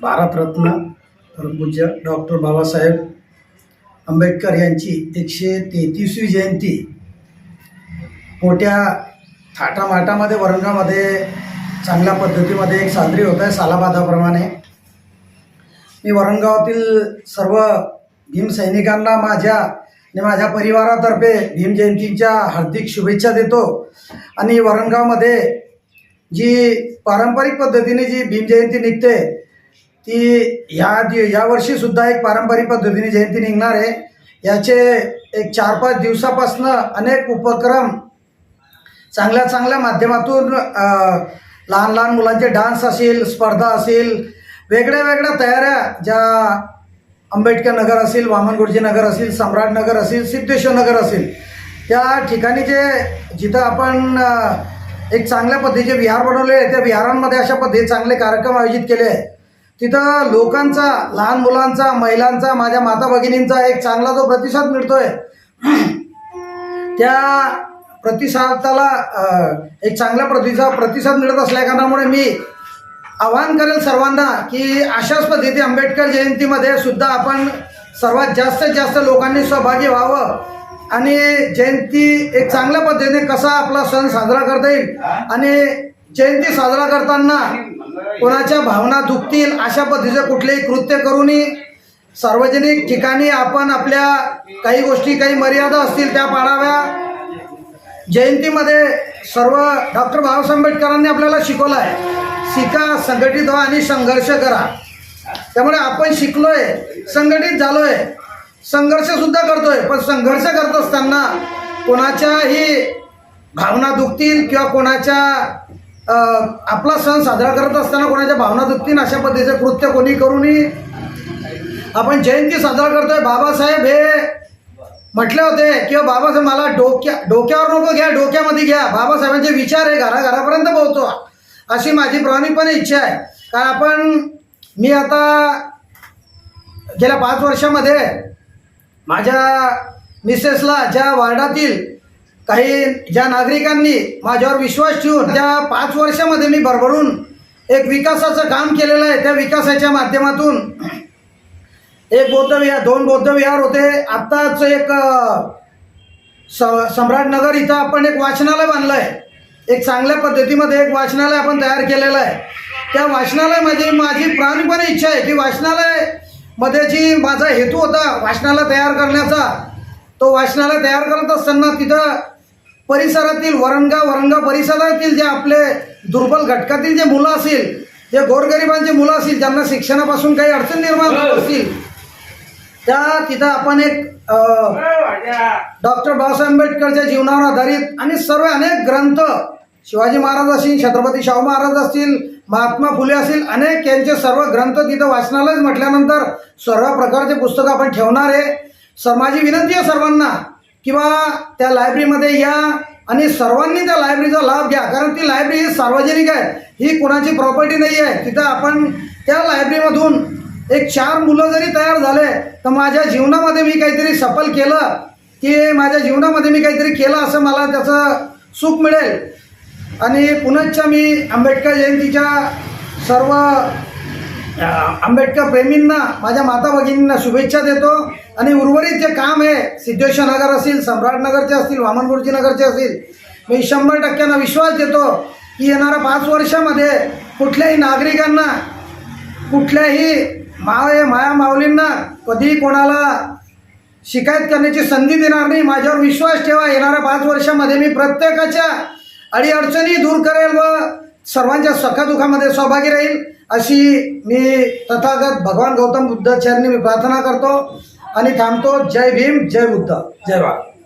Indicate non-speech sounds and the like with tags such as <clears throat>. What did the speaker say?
भारतरत्न परमपूज्य डॉक्टर बाबासाहेब आंबेडकर यांची एकशे तेहतीसवी जयंती. मोठ्या थाटामाटामध्ये वरंगामध्ये चांगल्या पद्धतीमध्ये एक साजरी होत आहे सालाबादाप्रमाणे. मी वरणगावातील सर्व भीमसैनिकांना माझ्या आणि माझ्या परिवारातर्फे भीम जयंतीच्या हार्दिक शुभेच्छा देतो. आणि वरणगावमध्ये जी पारंपरिक पद्धतीने जी भीम जयंती निघते ती या दि यावर्षीसुद्धा एक पारंपरिक पद्धतीने जयंती निघणार आहे. याचे एक चार पाच दिवसापासनं अनेक उपक्रम चांगल्या चांगल्या माध्यमातून लहान लहान मुलांचे डान्स असेल स्पर्धा असेल वेगळ्या वेगळ्या तयाऱ्या ज्या आंबेडकर नगर असेल वामनगुरुजी नगर असेल सम्राट नगर असेल सिद्धेश्वर नगर असेल त्या ठिकाणी जे जिथं आपण एक चांगल्या पद्धतीचे विहार बनवले आहे त्या विहारांमध्ये अशा पद्धती चांगले कार्यक्रम आयोजित केले आहे तिथं लोकांचा लहान मुलांचा महिलांचा माझ्या माता भगिनींचा एक चांगला जो प्रतिसाद मिळतोय <clears throat> त्या प्रतिसादाला एक चांगल्या प्रतिसाद प्रतिसाद मिळत असल्या कारणामुळे मी आवाहन करेल सर्वांना की अशाच पद्धती आंबेडकर जयंतीमध्ये सुद्धा आपण सर्वात जास्तीत जास्त लोकांनी सहभागी व्हावं. आणि जयंती एक चांगल्या पद्धतीने कसा आपला सण साजरा करता येईल आणि जयंती साजरा करताना कोणाच्या भावना दुखतील अशा पद्धतीचं कुठलेही कृत्य करूनही सार्वजनिक ठिकाणी आपण आपल्या काही गोष्टी काही मर्यादा असतील त्या पाळाव्या. जयंतीमध्ये सर्व डॉक्टर बाबासाहेब आंबेडकरांनी आपल्याला शिकवलं आहे. शिका संघटित व्हा आणि संघर्ष करा. त्यामुळे आपण शिकलोय संघटित झालोय. संघर्ष सुद्धा करतोय पण संघर्ष करत असताना कोणाच्याही भावना दुखतील किंवा कोणाच्या आपला सण साजरा करत असताना कोणाच्या भावना दुखतील अशा पद्धतीचं कृत्य कोणी करू नये आपण जयंती साजरा करतोय. बाबासाहेब हे म्हटले होते किंवा बाबासाहेब मला डोक्या डोक्यावर नको घ्या डोक्यामध्ये घ्या. बाबासाहेबांचे विचार आहे घराघरापर्यंत पोहोचवा. अशी माझी प्रामाणिकपणे इच्छा आहे. कारण आपण मी आता गेल्या पाच वर्षामध्ये माझ्या मिसेसला ज्या वार्डातील काही ज्या नागरिकांनी माझ्यावर विश्वास ठेवून त्या पाच वर्षामध्ये मी भरभरून एक विकासाचं काम केलेलं आहे त्या विकासाच्या माध्यमातून एक बौद्ध विहार दोन बौद्ध विहार होते. आत्ताच एक स सम्राटनगर इथं आपण एक वाचनालय बांधलं आहे एक चांगल्या पद्धतीमध्ये एक वाचनालय आपण तयार केलेलं आहे. त्या वाचनालय माझी माझी प्राणपणे इच्छा आहे की वाचनालय मध्ये जी माझा हेतू होता वाचनालय तयार करण्याचा तो वाचनालय तयार करत असताना तिथं परिसरातील वरणगाव वरणगाव परिसरातील जे आपले दुर्बल घटकातील जे मुलं असतील जे गोरगरिबांची मुलं असतील ज्यांना शिक्षणापासून काही अडचण निर्माण होत असतील त्या तिथं आपण एक डॉक्टर बाबासाहेब आंबेडकरच्या जीवनावर आधारित आणि सर्व अनेक ग्रंथ शिवाजी महाराज असतील छत्रपती शाहू महाराज असतील महात्मा फुले असतील अनेक यांचे सर्व ग्रंथ तिथं वाचनालयच म्हटल्यानंतर सर्व प्रकारचे पुस्तकं आपण ठेवणार आहे. सर माझी विनंती आहे सर्वांना किंवा त्या लायब्ररीमध्ये या आणि सर्वांनी त्या लायब्ररीचा लाभ घ्या. कारण ती लायब्ररी ही सार्वजनिक आहे. ही कोणाची प्रॉपर्टी नाही आहे तिथं आपण त्या लायब्ररीमधून एक चार मुलं जरी तयार झाले तर माझ्या जीवनामध्ये मी काहीतरी सफल केलं की माझ्या जीवनामध्ये मी काहीतरी केलं असं मला त्याचं सुख मिळेल. आणि पुनश्च मी आंबेडकर जयंतीच्या सर्व आंबेडकर प्रेमींना माझ्या माता भगिनींना शुभेच्छा देतो. आणि उर्वरित जे काम आहे सिद्धेश्वर नगर असेल सम्राटनगरचे असतील वामनगुरुजी नगरचे असतील मी शंभर टक्क्यांना विश्वास देतो की येणाऱ्या पाच वर्षामध्ये कुठल्याही नागरिकांना कुठल्याही माय माया माऊलींना कधीही कोणाला शिकायत करण्याची संधी देणार नाही. माझ्यावर विश्वास ठेवा. येणाऱ्या पाच वर्षामध्ये मी प्रत्येकाच्या अडीअडचणी दूर करेल व सर्वांच्या सखादुखामध्ये सहभागी राहील अशी मी तथागत भगवान गौतम बुद्ध चरणी मी प्रार्थना करतो आणि थांबतो. जय भीम जय बुद्ध. जय भारत